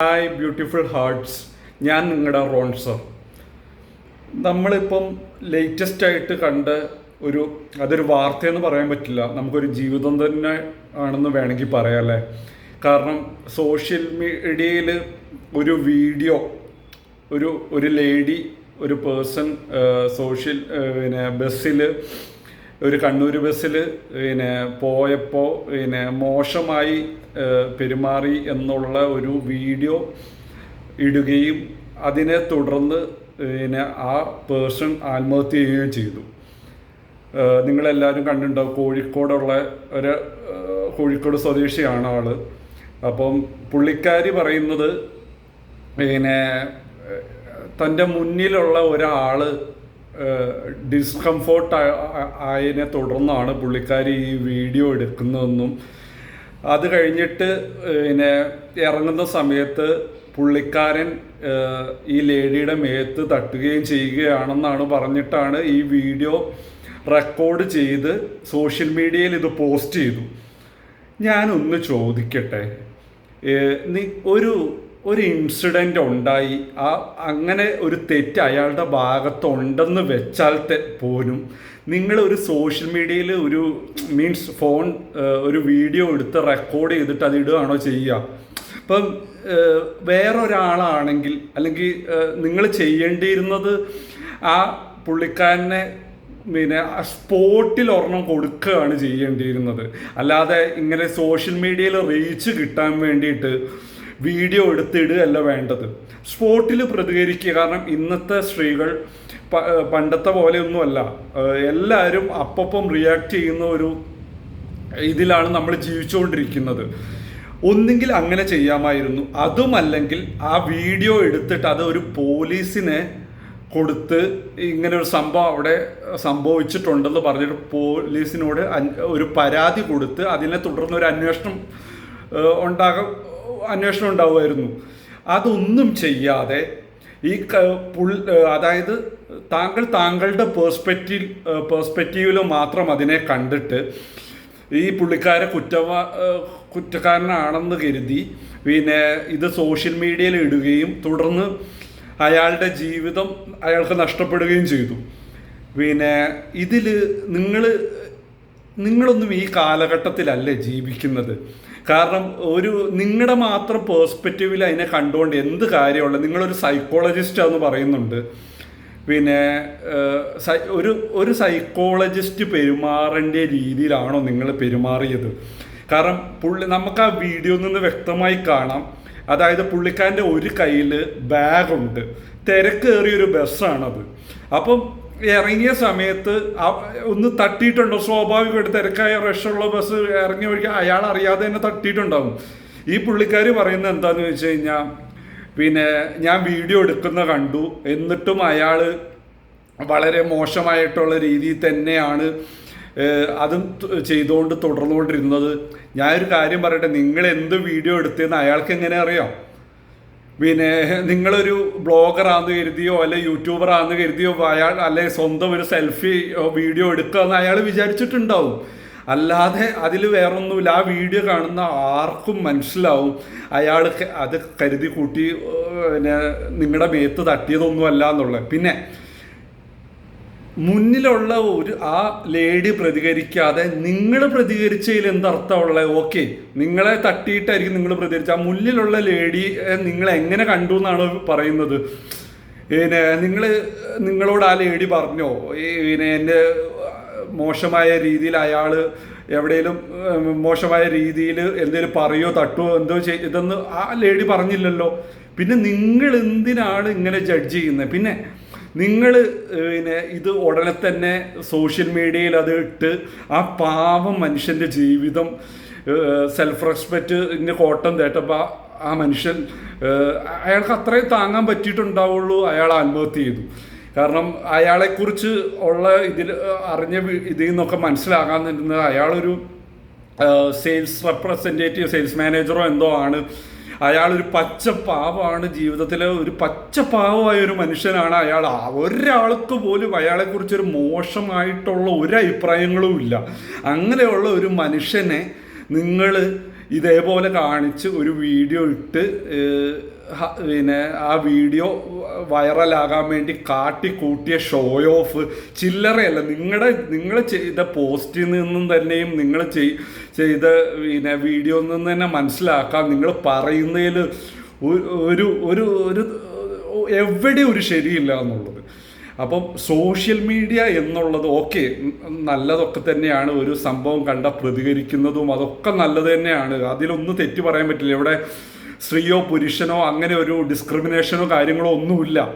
Hi beautiful hearts ഞാൻ നിങ്ങളുടെ റോൺസർ നമ്മളിപ്പം ലേറ്റസ്റ്റ് ആയിട്ട് കണ്ട ഒരു അതൊരു വാർത്തയെന്ന് പറയാൻ പറ്റില്ല. നമുക്കൊരു ജീവിതം തന്നെ ആണെന്ന് വേണമെങ്കിൽ പറയാം അല്ലേ? കാരണം സോഷ്യൽ മീഡിയയിൽ ഒരു വീഡിയോ ഒരു ഒരു ലേഡി ഒരു പേഴ്സൺ സോഷ്യൽ പിന്നെ ബസ്സിൽ ഒരു കണ്ണൂർ ബസ്സിൽ പിന്നെ പോയപ്പോൾ പിന്നെ മോശമായി പെരുമാറി എന്നുള്ള ഒരു വീഡിയോ ഇടുകയും അതിനെ തുടർന്ന് പിന്നെ ആ പേഴ്സൺ ആത്മഹത്യ ചെയ്യുകയും ചെയ്തു. നിങ്ങളെല്ലാവരും കണ്ടിട്ടുണ്ടാവും കോഴിക്കോടുള്ള ഒരു കോഴിക്കോട് സ്വദേശിയാണ് ആൾ അപ്പം പുള്ളിക്കാരി പറയുന്നത് പിന്നെ തന്റെ മുന്നിലുള്ള ഒരാൾ ഡിസ്കംഫോർട്ട് ആയതിനെ തുടർന്നാണ് പുള്ളിക്കാരി ഈ വീഡിയോ എടുക്കുന്നതെന്നും അത് കഴിഞ്ഞിട്ട് പിന്നെ ഇറങ്ങുന്ന സമയത്ത് പുള്ളിക്കാരൻ ഈ ലേഡിയുടെ മേത്ത് തട്ടുകയും ചെയ്യുകയാണെന്നാണ് പറഞ്ഞിട്ടാണ് ഈ വീഡിയോ റെക്കോർഡ് ചെയ്ത് സോഷ്യൽ മീഡിയയിൽ ഇത് പോസ്റ്റ് ചെയ്തു. ഞാനൊന്ന് ചോദിക്കട്ടെ ഒരു ഒരു ഇൻസിഡന്റ് ഉണ്ടായി. ആ അങ്ങനെ ഒരു തെറ്റ് അയാളുടെ ഭാഗത്തുണ്ടെന്ന് വെച്ചാൽ പോലും നിങ്ങൾ ഒരു സോഷ്യൽ മീഡിയയിൽ ഒരു മീൻസ് ഫോൺ ഒരു വീഡിയോ എടുത്ത് റെക്കോർഡ് ചെയ്തിട്ട് അത് ഇടുകയാണോ ചെയ്യുക? ഇപ്പം വേറൊരാളാണെങ്കിൽ അല്ലെങ്കിൽ നിങ്ങൾ ചെയ്യേണ്ടിയിരുന്നത് ആ പുള്ളിക്കാരനെ പിന്നെ സ്പോട്ടിൽ ഒരെണ്ണം കൊടുക്കുകയാണ് ചെയ്യേണ്ടിയിരുന്നത്. അല്ലാതെ ഇങ്ങനെ സോഷ്യൽ മീഡിയയിൽ റീച്ച് കിട്ടാൻ വേണ്ടിയിട്ട് വീഡിയോ എടുത്തിടുകയല്ല വേണ്ടത്. സ്പോട്ടിൽ പ്രതികരിക്കുക. കാരണം ഇന്നത്തെ സ്ത്രീകൾ പണ്ടത്തെ പോലെയൊന്നുമല്ല. എല്ലാവരും അപ്പം റിയാക്ട് ചെയ്യുന്ന ഒരു ഇതിലാണ് നമ്മൾ ജീവിച്ചുകൊണ്ടിരിക്കുന്നത്. ഒന്നുകിൽ അങ്ങനെ ചെയ്യാമായിരുന്നു. അതുമല്ലെങ്കിൽ ആ വീഡിയോ എടുത്തിട്ട് അത് ഒരു പോലീസിനെ കൊടുത്ത് ഇങ്ങനെ ഒരു സംഭവം അവിടെ സംഭവിച്ചിട്ടുണ്ടെന്ന് പറഞ്ഞിട്ട് പോലീസിനോട് ഒരു പരാതി കൊടുത്ത് അതിനെ തുടർന്ന് ഒരു അന്വേഷണം ഉണ്ടാകും അന്വേഷണം ഉണ്ടാവുമായിരുന്നു. അതൊന്നും ചെയ്യാതെ ഈ പുൾ അതായത് താങ്കൾ താങ്കളുടെ പേഴ്സ്പെക്റ്റീവ് പേഴ്സ്പെക്റ്റീവിൽ മാത്രം അതിനെ കണ്ടിട്ട് ഈ പുള്ളിക്കാരെ കുറ്റവാ കുറ്റക്കാരനാണെന്ന് കരുതി പിന്നെ ഇത് സോഷ്യൽ മീഡിയയിൽ ഇടുകയും തുടർന്ന് അയാളുടെ ജീവിതം അയാൾക്ക് നഷ്ടപ്പെടുകയും ചെയ്തു. പിന്നെ ഇതിൽ നിങ്ങൾ നിങ്ങളൊന്നും ഈ കാലഘട്ടത്തിലല്ലേ ജീവിക്കുന്നത്? കാരണം ഒരു നിങ്ങളുടെ മാത്രം പേഴ്സ്പെക്റ്റീവിൽ അതിനെ കണ്ടുകൊണ്ട് എന്ത് കാര്യമുള്ള നിങ്ങളൊരു സൈക്കോളജിസ്റ്റാന്ന് പറയുന്നുണ്ട്. പിന്നെ ഒരു ഒരു സൈക്കോളജിസ്റ്റ് പെരുമാറേണ്ട രീതിയിലാണോ നിങ്ങൾ പെരുമാറിയത്. കാരണം പുള്ളി നമുക്ക് ആ വീഡിയോയിൽ നിന്ന് വ്യക്തമായി കാണാം. അതായത് പുള്ളിക്കാരന്റെ ഒരു കയ്യിൽ ബാഗുണ്ട് തിരക്കേറിയൊരു ബസ്സാണത്. അപ്പം ഇറങ്ങിയ സമയത്ത് ഒന്ന് തട്ടിയിട്ടുണ്ടോ? സ്വാഭാവികമായിട്ട് തിരക്കായ റഷുള്ള ബസ് ഇറങ്ങിയ വഴിക്ക് അയാൾ അറിയാതെ തന്നെ തട്ടിയിട്ടുണ്ടാവും. ഈ പുള്ളിക്കാർ പറയുന്നത് എന്താന്ന് വെച്ച് കഴിഞ്ഞാൽ പിന്നെ ഞാൻ വീഡിയോ എടുക്കുന്ന കണ്ടു. എന്നിട്ടും അയാൾ വളരെ മോശമായിട്ടുള്ള രീതിയിൽ തന്നെയാണ് അതും ചെയ്തുകൊണ്ട് തുടർന്നുകൊണ്ടിരുന്നത്. ഞാനൊരു കാര്യം പറയട്ടെ നിങ്ങൾ എന്ത് വീഡിയോ എടുത്തതെന്ന് അയാൾക്ക് എങ്ങനെ അറിയാം? പിന്നെ നിങ്ങളൊരു ബ്ലോഗറാന്ന് കരുതിയോ അല്ലെ യൂട്യൂബറാന്ന് കരുതിയോ അയാൾ അല്ലെ സ്വന്തം ഒരു സെൽഫി വീഡിയോ എടുക്കുക എന്ന് അയാൾ വിചാരിച്ചിട്ടുണ്ടാവും. അല്ലാതെ അതിൽ വേറൊന്നുമില്ല. ആ വീഡിയോ കാണുന്ന ആർക്കും മനസ്സിലാവും. അയാൾ അത് കരുതി കൂട്ടി പിന്നെ നിങ്ങളുടെ മേത്ത് തട്ടിയതൊന്നുമല്ല എന്നുള്ളത്. പിന്നെ മുന്നിലുള്ള ഒരു ആ ലേഡി പ്രതികരിക്കാതെ നിങ്ങൾ പ്രതികരിച്ചതിൽ എന്തർത്ഥമുള്ളത് ഓക്കെ നിങ്ങളെ തട്ടിയിട്ടായിരിക്കും നിങ്ങൾ പ്രതികരിച്ച ആ മുന്നിലുള്ള ലേഡി നിങ്ങൾ എങ്ങനെ കണ്ടു എന്നാണ് പറയുന്നത്. പിന്നെ നിങ്ങൾ നിങ്ങളോട് ആ ലേഡി പറഞ്ഞോ? പിന്നെ എന്റെ മോശമായ രീതിയിൽ അയാൾ എവിടെയും മോശമായ രീതിയിൽ എന്തെങ്കിലും പറയോ തട്ടോ എന്തോ ചെയ് ഇതൊന്നും ആ ലേഡി പറഞ്ഞില്ലല്ലോ. പിന്നെ നിങ്ങൾ എന്തിനാണ് ഇങ്ങനെ ജഡ്ജ് ചെയ്യുന്നത്? പിന്നെ നിങ്ങൾ പിന്നെ ഇത് ഉടനെ തന്നെ സോഷ്യൽ മീഡിയയിൽ അത് ഇട്ട് ആ പാവം മനുഷ്യന്റെ ജീവിതം സെൽഫ് റെസ്പെക്റ്റിന്റെ കോട്ടം തേട്ടപ്പോൾ ആ മനുഷ്യൻ അയാൾക്ക് അത്രയും താങ്ങാൻ പറ്റിയിട്ടുണ്ടാവുള്ളൂ അയാൾ ആത്മഹത്യ ചെയ്തു. കാരണം അയാളെക്കുറിച്ച് ഉള്ള ഇതിൽ അറിഞ്ഞ ഇതിൽ നിന്നൊക്കെ മനസ്സിലാകാൻ നിന്നത് അയാളൊരു സെയിൽസ് റെപ്രസെന്റേറ്റീവ് സെയിൽസ് മാനേജറോ എന്തോ ആണ്. അയാളൊരു പച്ച പാവമാണ് ജീവിതത്തിലെ. ഒരു പച്ച പാവമായ ഒരു മനുഷ്യനാണ് അയാൾ. ഒരാൾക്ക് പോലും അയാളെക്കുറിച്ചൊരു മോശമായിട്ടുള്ള ഒരു അഭിപ്രായങ്ങളും ഇല്ല. അങ്ങനെയുള്ള ഒരു മനുഷ്യനെ നിങ്ങൾ ഇതേപോലെ കാണിച്ച് ഒരു വീഡിയോ ഇട്ട് പിന്നെ ആ വീഡിയോ വൈറലാകാൻ വേണ്ടി കാട്ടി കൂട്ടിയ ഷോ ഓഫ് ചില്ലറയല്ല നിങ്ങളുടെ നിങ്ങൾ ചെയ്ത പോസ്റ്റിൽ നിന്നും തന്നെയും നിങ്ങൾ ചെയ്ത പിന്നെ വീഡിയോയിൽ നിന്ന് തന്നെ മനസ്സിലാക്കാം. നിങ്ങൾ പറയുന്നതിൽ ഒരു ഒരു ഒരു എവിടെ ഒരു ശരിയില്ല എന്നുള്ളത്. അപ്പം സോഷ്യൽ മീഡിയ എന്നുള്ളത് ഓക്കെ നല്ലതൊക്കെ തന്നെയാണ്. ഒരു സംഭവം കണ്ട പ്രതികരിക്കുന്നതും അതൊക്കെ നല്ലത് തന്നെയാണ്. അതിലൊന്നും തെറ്റ് പറയാൻ പറ്റില്ല. ഇവിടെ സ്ത്രീയോ പുരുഷനോ അങ്ങനെ ഒരു ഡിസ്ക്രിമിനേഷനോ കാര്യങ്ങളോ ഒന്നുമില്ല.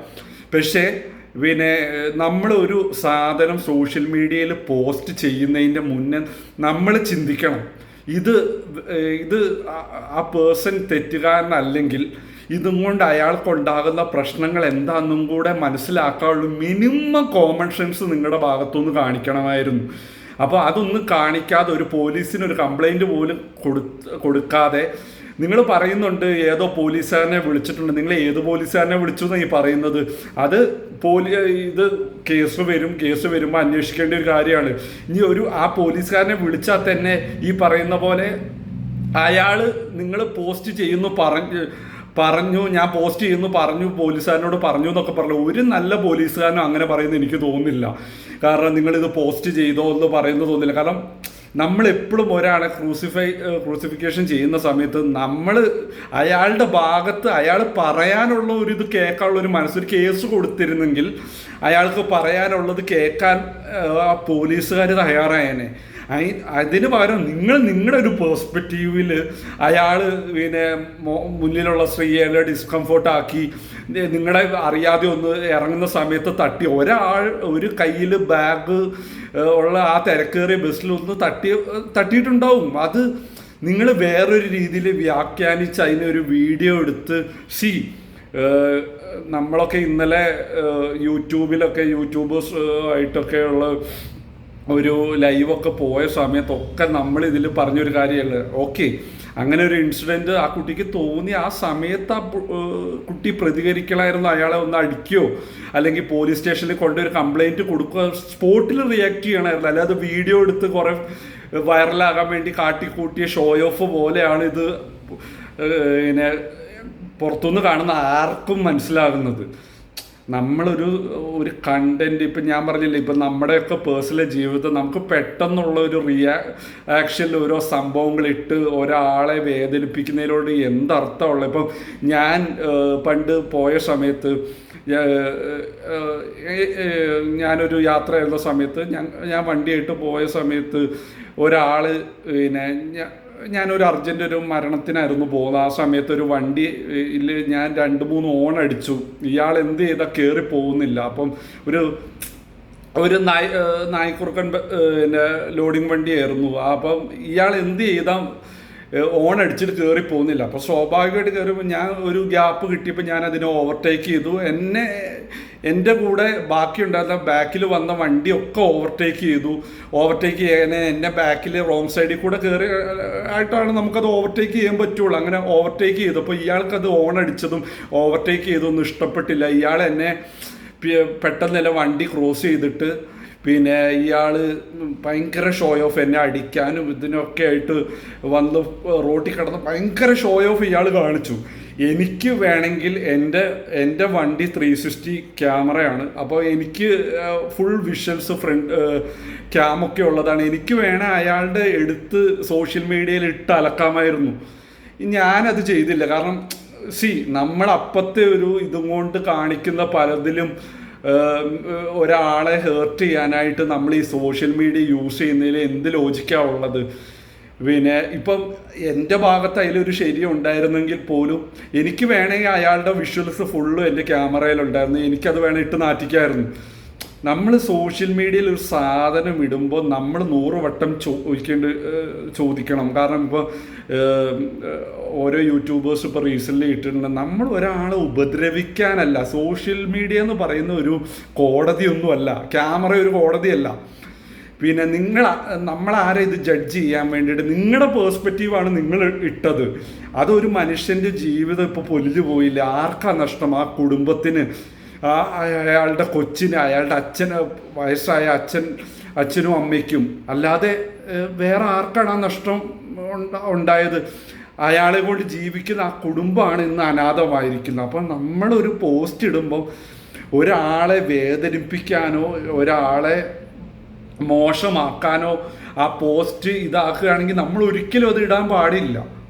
പക്ഷേ പിന്നെ നമ്മൾ ഒരു സാധനം സോഷ്യൽ മീഡിയയിൽ പോസ്റ്റ് ചെയ്യുന്നതിന്റെ മുന്നേ നമ്മൾ ചിന്തിക്കണം. ഇത് ഇത് ആ- പേഴ്സൺ തെറ്റുകാരനല്ലെങ്കിൽ ഇതും കൊണ്ട് അയാൾക്കുണ്ടാകുന്ന പ്രശ്നങ്ങൾ എന്താണെന്നും കൂടെ മനസ്സിലാക്കാനുള്ള മിനിമം കോമൺ സെൻസ് നിങ്ങളുടെ ഭാഗത്തുനിന്ന് കാണിക്കണമായിരുന്നു. അപ്പോൾ അതൊന്നും കാണിക്കാതെ ഒരു പോലീസിന് ഒരു കംപ്ലൈന്റ് പോലും കൊടു കൊടുക്കാതെ നിങ്ങൾ പറയുന്നുണ്ട് ഏതോ പോലീസുകാരനെ വിളിച്ചിട്ടുണ്ട്. നിങ്ങൾ ഏത് പോലീസുകാരനെ വിളിച്ചു എന്നാണ് ഈ പറയുന്നത്? അത് പോലീ ഇത് കേസ് വരും കേസ് വരുമ്പോൾ അന്വേഷിക്കേണ്ട ഒരു കാര്യമാണ്. ഇനി ഒരു ആ പോലീസുകാരനെ വിളിച്ചാൽ തന്നെ ഈ പറയുന്ന പോലെ അയാൾ നിങ്ങൾ പോസ്റ്റ് ചെയ്യുന്നു പറഞ്ഞ് പറഞ്ഞു ഞാൻ പോസ്റ്റ് ചെയ്യുന്നു പറഞ്ഞു പോലീസുകാരനോട് പറഞ്ഞു എന്നൊക്കെ പറഞ്ഞു ഒരു നല്ല പോലീസുകാരനും അങ്ങനെ പറയുന്നത് എനിക്ക് തോന്നുന്നില്ല. കാരണം നിങ്ങളിത് പോസ്റ്റ് ചെയ്തോ എന്ന് പറയുന്നത് തോന്നുന്നില്ല. കാരണം നമ്മൾ എപ്പോഴും ഒരാളെ ക്രൂസിഫൈ ക്രൂസിഫിക്കേഷൻ ചെയ്യുന്ന സമയത്ത് നമ്മൾ അയാളുടെ ഭാഗത്ത് അയാൾ പറയാനുള്ള ഒരു ഇത് കേൾക്കാനുള്ള ഒരു മനസ്സൊരു കേസ് കൊടുത്തിരുന്നെങ്കിൽ അയാൾക്ക് പറയാനുള്ളത് കേൾക്കാൻ പോലീസുകാർ തയ്യാറായേനെ. അതിന് പകരം നിങ്ങൾ നിങ്ങളുടെ ഒരു പേഴ്സ്പെക്റ്റീവിൽ അയാൾ പിന്നെ മുന്നിലുള്ള സ്ത്രീയെ ഡിസ്കംഫോർട്ടാക്കി നിങ്ങളെ അറിയാതെ ഒന്ന് ഇറങ്ങുന്ന സമയത്ത് തട്ടി ഒരാൾ ഒരു കയ്യിൽ ബാഗ് ഉള്ള ആ തിരക്കേറിയ ബസ്സിൽ ഒന്ന് തട്ടി തട്ടിയിട്ടുണ്ടാവും. അത് നിങ്ങൾ വേറൊരു രീതിയിൽ വ്യാഖ്യാനിച്ച് അതിനൊരു വീഡിയോ എടുത്ത് സി നമ്മളൊക്കെ ഇന്നലെ യൂട്യൂബിലൊക്കെ യൂട്യൂബേഴ്സ് ആയിട്ടൊക്കെ ഉള്ള ഒരു ലൈവൊക്കെ പോയ സമയത്തൊക്കെ നമ്മൾ ഇതിൽ പറഞ്ഞൊരു കാര്യമല്ല ഓക്കെ അങ്ങനെ ഒരു ഇൻസിഡന്റ് ആ കുട്ടിക്ക് തോന്നി ആ സമയത്ത് ആ കുട്ടി പ്രതികരിക്കണമായിരുന്നു അയാളെ ഒന്ന് അടിക്കുകയോ അല്ലെങ്കിൽ പോലീസ് സ്റ്റേഷനിൽ കൊണ്ടൊരു കംപ്ലൈന്റ് കൊടുക്കുക സ്പോട്ടിൽ റിയാക്ട് ചെയ്യണമായിരുന്നു അല്ലാതെ വീഡിയോ എടുത്ത് കുറേ വൈറലാകാൻ വേണ്ടി കാട്ടിക്കൂട്ടിയ ഷോ ഓഫ് പോലെയാണ് ഇത് പിന്നെ പുറത്തുനിന്ന് കാണുന്ന ആർക്കും മനസ്സിലാകുന്നത് നമ്മളൊരു ഒരു കണ്ടന്റ് ഇപ്പം ഞാൻ പറഞ്ഞില്ല ഇപ്പം നമ്മുടെയൊക്കെ പേഴ്സണൽ ജീവിതം നമുക്ക് പെട്ടെന്നുള്ള ഒരു റിയാ ആക്ഷനിൽ ഓരോ സംഭവങ്ങൾ ഇട്ട് ഒരാളെ വേദനിപ്പിക്കുന്നതിനോട് എന്തർത്ഥമുള്ള ഇപ്പം ഞാൻ പണ്ട് പോയ സമയത്ത് ഞാനൊരു യാത്ര ചെയ്യുന്ന സമയത്ത് ഞാൻ ഞാൻ വണ്ടിയായിട്ട് പോയ സമയത്ത് ഒരാൾ പിന്നെ ഞാനൊരു അർജന്റ് ഒരു മരണത്തിനായിരുന്നു പോകുന്നത്. ആ സമയത്ത് ഒരു വണ്ടി ഞാൻ രണ്ട് മൂന്ന് ഓൺ അടിച്ചു. ഇയാൾ എന്ത് ചെയ്താൽ കയറി പോകുന്നില്ല. അപ്പം ഒരു ഒരു നായ് നായ്ക്കുറുക്കൻ പിന്നെ ലോഡിങ് വണ്ടിയായിരുന്നു. അപ്പം ഇയാൾ എന്ത് ചെയ്താൽ ഓൺ അടിച്ചിട്ട് കയറി പോകുന്നില്ല. അപ്പോൾ സ്വാഭാവികമായിട്ട് കയറിയപ്പോൾ ഞാൻ ഒരു ഗ്യാപ്പ് കിട്ടിയപ്പോൾ ഞാൻ അതിനെ ഓവർടേക്ക് ചെയ്തു. എന്നെ എന്റെ കൂടെ ബാക്കി ഉണ്ടായിരുന്ന ബാക്കിൽ വന്ന വണ്ടിയൊക്കെ ഓവർടേക്ക് ചെയ്തു. ഓവർടേക്ക് ചെയ്യാൻ എന്റെ ബാക്കിൽ റോങ് സൈഡിൽ കൂടെ കയറി ആയിട്ടാണ് നമുക്കത് ഓവർടേക്ക് ചെയ്യാൻ പറ്റുള്ളൂ. അങ്ങനെ ഓവർടേക്ക് ചെയ്തു അപ്പോൾ ഇയാൾക്കത് ഓൺ അടിച്ചതും ഓവർടേക്ക് ചെയ്തൊന്നും ഇഷ്ടപ്പെട്ടില്ല. ഇയാൾ എന്നെ പെട്ടെന്നല്ല പെട്ടെന്ന് വണ്ടി ക്രോസ് ചെയ്തിട്ട് പിന്നെ ഇയാൾ ഭയങ്കര ഷോ ഓഫ് എന്നെ അടിക്കാനും ഇതിനൊക്കെ ആയിട്ട് വന്ന് റോട്ടിൽ കിടന്ന് ഭയങ്കര ഷോ ഓഫ് ഇയാൾ കാണിച്ചു. എനിക്ക് വേണമെങ്കിൽ എന്റെ എന്റെ വണ്ടി ത്രീ സിക്സ്റ്റി ക്യാമറയാണ്. അപ്പോൾ എനിക്ക് ഫുൾ വിഷ്വൽസ് ഫ്രണ്ട് ക്യാമൊക്കെ ഉള്ളതാണ്. എനിക്ക് വേണം അയാളുടെ എടുത്ത് സോഷ്യൽ മീഡിയയിൽ ഇട്ട് അലക്കാമായിരുന്നു. ഞാനത് ചെയ്തില്ല. കാരണം സി നമ്മൾ അപ്പത്തെ ഒരു ഇതും കൊണ്ട് കാണിക്കുന്ന പലതിലും ഒരാളെ ഹേർട്ട് ചെയ്യാനായിട്ട് നമ്മൾ ഈ സോഷ്യൽ മീഡിയ യൂസ് ചെയ്യുന്നതിൽ എന്ത് ലോജിക്കാണ് ഉള്ളത്? പിന്നെ ഇപ്പം എന്റെ ഭാഗത്ത് അതിലൊരു ശരി ഉണ്ടായിരുന്നെങ്കിൽ പോലും എനിക്ക് വേണമെങ്കിൽ അയാളുടെ വിഷ്വൽസ് ഫുള്ളും എന്റെ ക്യാമറയിലുണ്ടായിരുന്നു എനിക്കത് വേണം ഇട്ട് നാറ്റിക്കായിരുന്നു. നമ്മൾ സോഷ്യൽ മീഡിയയിൽ ഒരു സാധനം ഇടുമ്പോൾ നമ്മൾ നൂറ് വട്ടം ചോദിക്കേണ്ട ചോദിക്കണം. കാരണം ഇപ്പോൾ ഓരോ യൂട്യൂബേഴ്സ് ഇപ്പോൾ റീസെന്റ്ലി ഇട്ടിട്ടുണ്ട്. നമ്മൾ ഒരാളെ ഉപദ്രവിക്കാനല്ല. സോഷ്യൽ മീഡിയ എന്ന് പറയുന്ന ഒരു കോടതിയൊന്നുമല്ല. ക്യാമറ ഒരു കോടതിയല്ല. പിന്നെ നിങ്ങൾ നമ്മളാരെ ഇത് ജഡ്ജ് ചെയ്യാൻ വേണ്ടിയിട്ട് നിങ്ങളുടെ പേഴ്സ്പെക്റ്റീവാണ് നിങ്ങൾ ഇട്ടത്. അതൊരു മനുഷ്യന്റെ ജീവിതം ഇപ്പോൾ പൊലിഞ്ഞു പോയില്ല. ആർക്കാ നഷ്ടം? ആ കുടുംബത്തിന്. അയാളുടെ കൊച്ചിന് അയാളുടെ അച്ഛന് വയസ്സായ അച്ഛൻ അച്ഛനും അമ്മയ്ക്കും. അല്ലാതെ വേറെ ആർക്കാണ് ആ നഷ്ടം ഉണ്ട- ഉണ്ടായത്? അയാളെ കൊണ്ട് ജീവിക്കുന്ന ആ കുടുംബമാണ് ഇന്ന് അനാഥമായിരിക്കുന്നത്. അപ്പം നമ്മളൊരു പോസ്റ്റ് ഇടുമ്പോൾ ഒരാളെ വേദനിപ്പിക്കാനോ ഒരാളെ മോശമാക്കാനോ ആ പോസ്റ്റ് ഇതാക്കുകയാണെങ്കിൽ നമ്മൾ ഒരിക്കലും അത് ഇടാൻ പാടില്ല.